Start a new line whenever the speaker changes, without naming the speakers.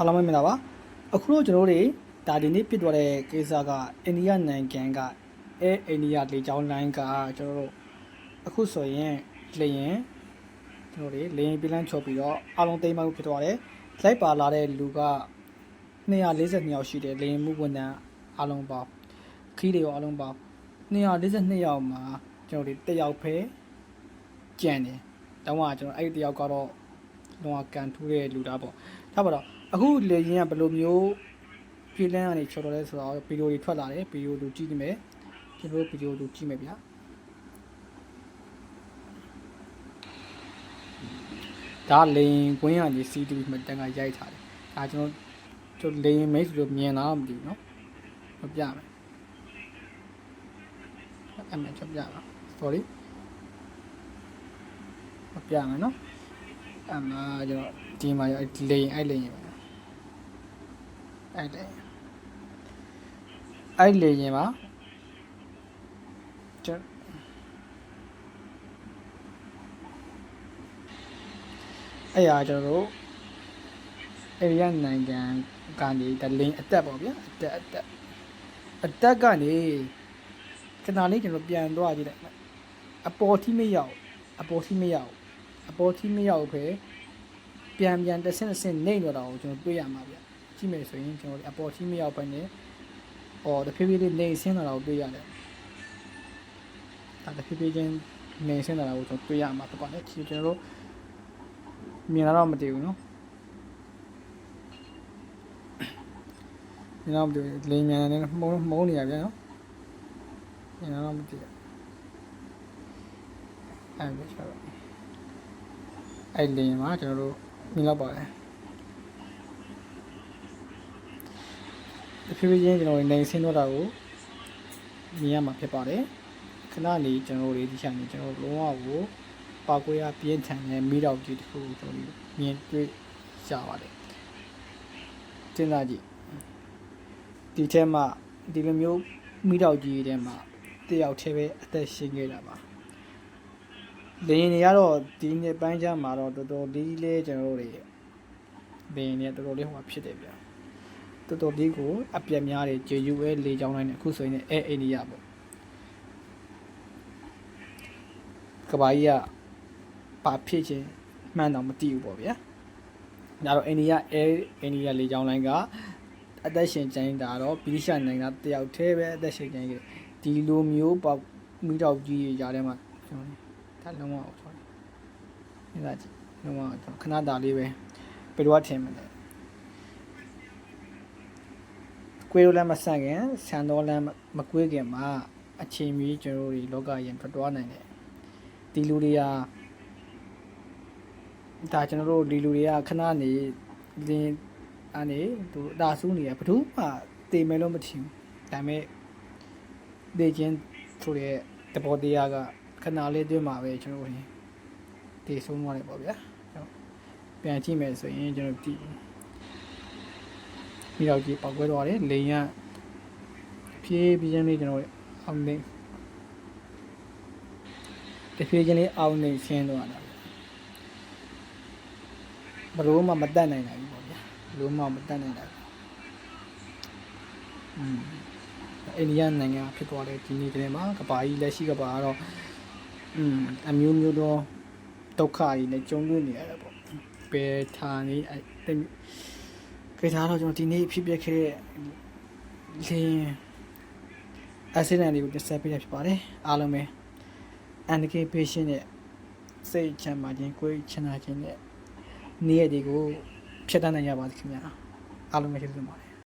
အားလုံးပဲမင်္ဂလာပါအခုတော့ကျွန်တော်တို့တွေဒါဒီနေ့ပြစ်သွားတဲ့ကိစ္စကအိန္ဒိယနိုင်ငံကအဲအိန္ဒိယလေကြောင်းလိုင်းကကျွန်တော်တို့အခုဆိုရင်လေရင်ကျွန်တော်တို့လေရင်ပြည်လန်းချော်ပြီးတော့အားလုံးတိမ်မှဖြစ်သွားတယ်လိုက်ပါလာတဲ့လူက242ယောက်ရှိတယ်လေရင်မှုဝန်ထမ်းအားလုံးပေါင်းခီးတွေရောအားလုံးပေါင်း242ယောက်မှာကျွန်တော်တို့တက်ယောက်ပဲကြံတယ်တောင်းကကျွန်တော်အဲ့ဒီတယောက်ကတော့လုံးဝကန်ထူးတဲ့လူသားပေါ့ဒါပါတော့ အခုလေရင်ကဘယ်လိုမျိုးပြည်လန်းကနေချော်တော်လဲဆိုတော့ဗီဒီယိုတွေထွက်လာတယ်ဗီဒီယိုလူကြည့်နေမယ်ကျွန်တော်ဗီဒီယိုလူကြည့်မယ်ဗျာဒါလေရင်ကွင်းကနေ CTV မှာတန်ခါရိုက်ထားတယ်ဒါကျွန်တော်ကျွန်တော်လေရင်မိတ်ဆိုလို့မြင်လားမသိဘူးเนาะမပြမယ်အဲ့မဲ့ချက်ပြပါ sorry မပြမယ်เนาะအဲ့မှာကျွန်တော်ဒီမှာရောလေရင်အဲ့လေရင်ပါ အဲ့လေရင်အဲ့လေရင်ပါကျွန်အဲ့ရကျွန်တော်တို့အေရီးယားနိုင်ငံကနေတလင်းအတက်ပေါ့ဗျာအတက်အတက်အတက်ကနေခဏလေးကျွန်တော်ပြန်သွားကြည့်လိုက်အပေါ်ထိမရောက်အပေါ်ထိမရောက်အပေါ်ထိမရောက်ပဲပြန်ပြန်တစ်ဆင့်တစ်ဆင့်နှိမ့်တော့တာကိုကျွန်တော်တွေ့ရမှာဗျ ကြည့်မယ်ဆိုရင်ကျွန်တော်အပေါ်ထိမရောက်ပဲနဲ့အော်တဖြည်းဖြည်းလေးနေဆင်းတော့တာကိုတွေ့ရတယ်ဒါတဖြည်းဖြည်းချင်းနေဆင်းတော့တာကိုကျွန်တော်တွေ့ရမှာပေါ့လေဒီကျွန်တော်တို့မြင်လာတော့မတည်ဘူးနော်မြင်တော့မတည်ဘူးလိမ်မြန်နေမုံမုံနေရပြန်နော်မြင်လာတော့မတည်ဘူးအဲ့ဒါဆိုတော့အဲ့လိမ်မှာကျွန်တော်တို့မြင်တော့ပါတယ် တဖြည်းဖြည်းချင်းကျွန်တော်နေဆင်းတော့တာကိုမြင်ရမှာဖြစ်ပါတယ်ခဏနေကျွန်တော်တို့ဒီချက်နေကျွန်တော်လုံးဝကိုပါကွေးရပြင်းထန်တဲ့မိတော့ကြီးတစ်ခုကိုကျွန်တော်မြင်တွေ့ရပါတယ်စဉ်းစားကြည့်ဒီထဲမှာဒီလိုမျိုးမိတော့ကြီးထဲမှာတယောက်တည်းပဲအသက်ရှင်ခဲ့တာပါလေရင်တွေကတော့ဒီနှစ်ပိုင်းကျမှတော့တော်တော်လေးလေးကျွန်တော်တို့တွေလေရင်တွေတော်တော်လေးဟိုမှာဖြစ်တယ်ဗျာ တော်တော်လေးကိုအပြက်များတွေ JUA လေကြောင်းတိုင်းနဲ့အခုဆိုရင်အဲအိန္ဒိယပေါ့ကဘာကြီးကပါဖြစ်ခြင်းမှန်တော့မသိဘူးပေါ့ဗျာဒါတော့အိန္ဒိယအဲအိန္ဒိယလေကြောင်းလိုင်းကအသက်ရှင်ကျင်းတာတော့ဗြိတိရှနိုင်ငံတယောက်တည်းပဲအသက်ရှင်ကျင်းခဲ့ဒီလိုမျိုးပေါ့မိတော့ကြီးရကြားထဲမှာကျွန်တော်ဒါလုံးဝအောင် sorry နေလာကြည့်လုံးဝကျွန်တော်ခဏတာလေးပဲဘယ်လိုထင်မလဲ ကွေးလိုလမ်းမဆန့်ခင်ဆန်တော်လမ်းမကွေးခင်မှာအချိန်မီကျွန်တော်တို့လောကရင်ထွက်သွားနိုင်တယ်ဒီလူတွေကဒါကျွန်တော်တို့ဒီလူတွေကခဏနေလင်းအနေသူအသာဆူးနေရဘယ်သူမှတေမယ်လို့မထင်ဘူးဒါပေမဲ့ဒေချင်းဆိုတဲ့တပေါ်တရားကခဏလေးတွင်းမှာပဲကျွန်တော်တို့တေဆုံးသွားတယ်ပေါ့ဗျာပြန်ကြည့်မယ်ဆိုရင်ကျွန်တော်ဒီ မိတော့ကြီးပောက်ကွဲသွားတယ်လိန်ရဖြည်းဖြည်းချင်းလေးကျွန်တော်အောင်နေတဖြည်းချင်းလေးအောင်နေရှင်းသွားတာဘလို့မှမတတ်နိုင်နိုင်ဘူးပေါ့ဗျာဘလို့မှမတတ်နိုင်နိုင်ဘူးอืมအိန္ဒိယနိုင်ငံဖြစ်သွားတဲ့ဒီနေ့တည်းမှာကဘာကြီးလက်ရှိကဘာကတော့อืมအမျိုးမျိုးသောဒုက္ခတွေနဲ့ကြုံတွေ့နေရတယ်ပေါ့ပယ်ထားနေအဲ့ ကိစ္စတော့ကျွန်တော်ဒီနေ့ဖြစ်ပျက်ခဲ့တဲ့လင်းအဆီဒန့်တွေကိုတက်ဆက်ပေးရဖြစ်ပါတယ်အားလုံးပဲအန်ဒီကေပေရှင်းနဲ့စိတ်ချမ်းသာခြင်းကိုယ်ချမ်းသာခြင်းနဲ့နေ့ရက်တွေကိုဖြတ်တန်းနိုင်ကြပါစေခင်ဗျာအားလုံးပဲကျေးဇူးတင်ပါတယ်